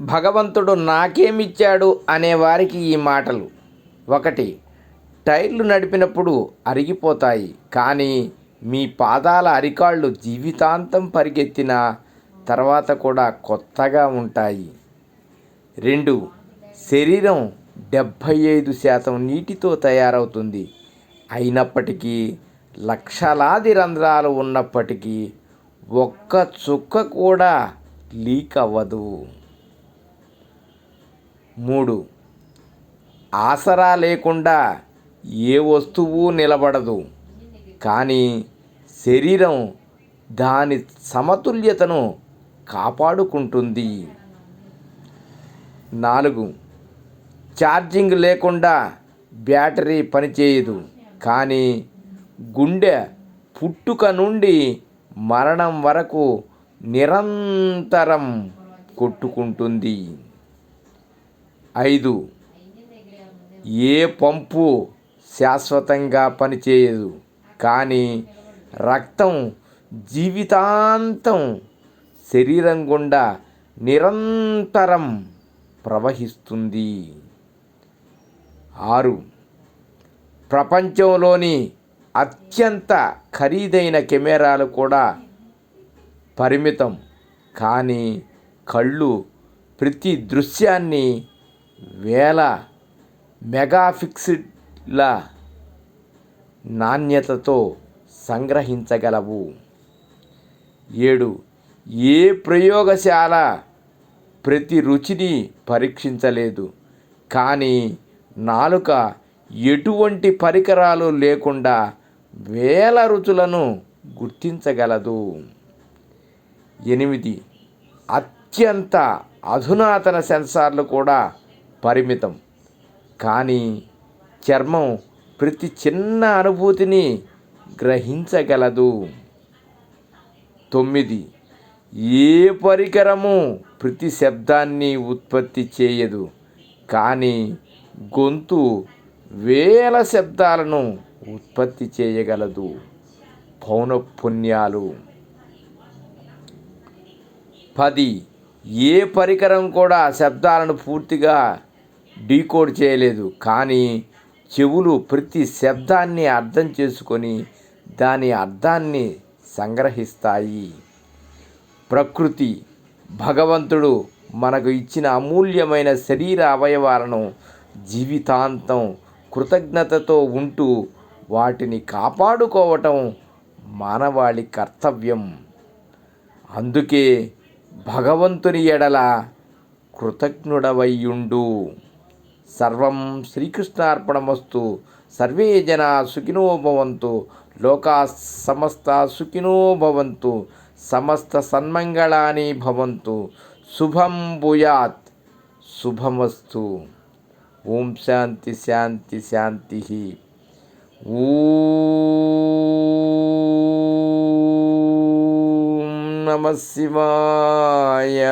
భగవంతుడు నాకేమిచ్చాడు అనేవారికి ఈ మాటలు. ఒకటి టైర్లు నడిపినప్పుడు అరిగిపోతాయి కానీ మీ పాదాల అరికాళ్ళు జీవితాంతం పరిగెత్తిన తర్వాత కూడా కొత్తగా ఉంటాయి. రెండు శరీరం డెబ్భై ఐదు శాతం నీటితో తయారవుతుంది. అయినప్పటికీ లక్షలాది రంధ్రాలు ఉన్నప్పటికీ ఒక్క చుక్క కూడా లీక్ అవ్వదు మూడు. ఆసరా లేకుండా ఏ వస్తువు నిలబడదు. కానీ శరీరం దాని సమతుల్యతను కాపాడుకుంటుంది. నాలుగు. ఛార్జింగ్ లేకుండా బ్యాటరీ పనిచేయదు. కానీ గుండె పుట్టుక నుండి మరణం వరకు నిరంతరం కొట్టుకుంటుంది. ఐదు. ఏ పంపు శాశ్వతంగా పనిచేయదు కానీ రక్తం జీవితాంతం శరీరం గుండా నిరంతరం ప్రవహిస్తుంది. ఆరు. ప్రపంచంలోని అత్యంత ఖరీదైన కెమెరాలు కూడా పరిమితం కానీ కళ్ళు ప్రతి దృశ్యాన్ని వేల మెగాఫిక్సిడ్ల నాణ్యతతో సంగ్రహించగలవు. ఏడు ఏ ప్రయోగశాల ప్రతి రుచిని పరీక్షించలేదు. కానీ నాలుక ఎటువంటి పరికరాలు లేకుండా వేల రుచులను గుర్తించగలదు. ఎనిమిది అత్యంత అధునాతన సెన్సార్లు కూడా పరిమితం. కానీ చర్మం ప్రతి చిన్న అనుభూతిని గ్రహించగలదు. తొమ్మిది. ఏ పరికరము ప్రతి శబ్దాన్ని ఉత్పత్తి చేయదు. కానీ గొంతు వేల శబ్దాలను ఉత్పత్తి చేయగలదు. పౌనఃపుణ్యాలు పది. ఏ పరికరం కూడా శబ్దాలను పూర్తిగా డీకోడ్ చేయలేదు కానీ చెవులు ప్రతి శబ్దాన్ని అర్థం చేసుకొని దాని అర్థాన్ని సంగ్రహిస్తాయి. ప్రకృతి భగవంతుడు మనకు ఇచ్చిన అమూల్యమైన శరీర అవయవాలను జీవితాంతం కృతజ్ఞతతో ఉంటూ వాటిని కాపాడుకోవటం మానవాళి కర్తవ్యం. అందుకే భగవంతుని ఎడల కృతజ్ఞుడవయ్యుండు. సర్వం శ్రీకృష్ణార్పణమస్తు. సర్వే జన సుఖినో భవంతు. లోకా సమస్త సుఖినో భవంతు. సమస్త సన్మంగళాని భవంతు. శుభం భూయాత్. శుభమస్తు. ఓం శాంతి శాంతి శాంతి. ఊ నమ శివాయ.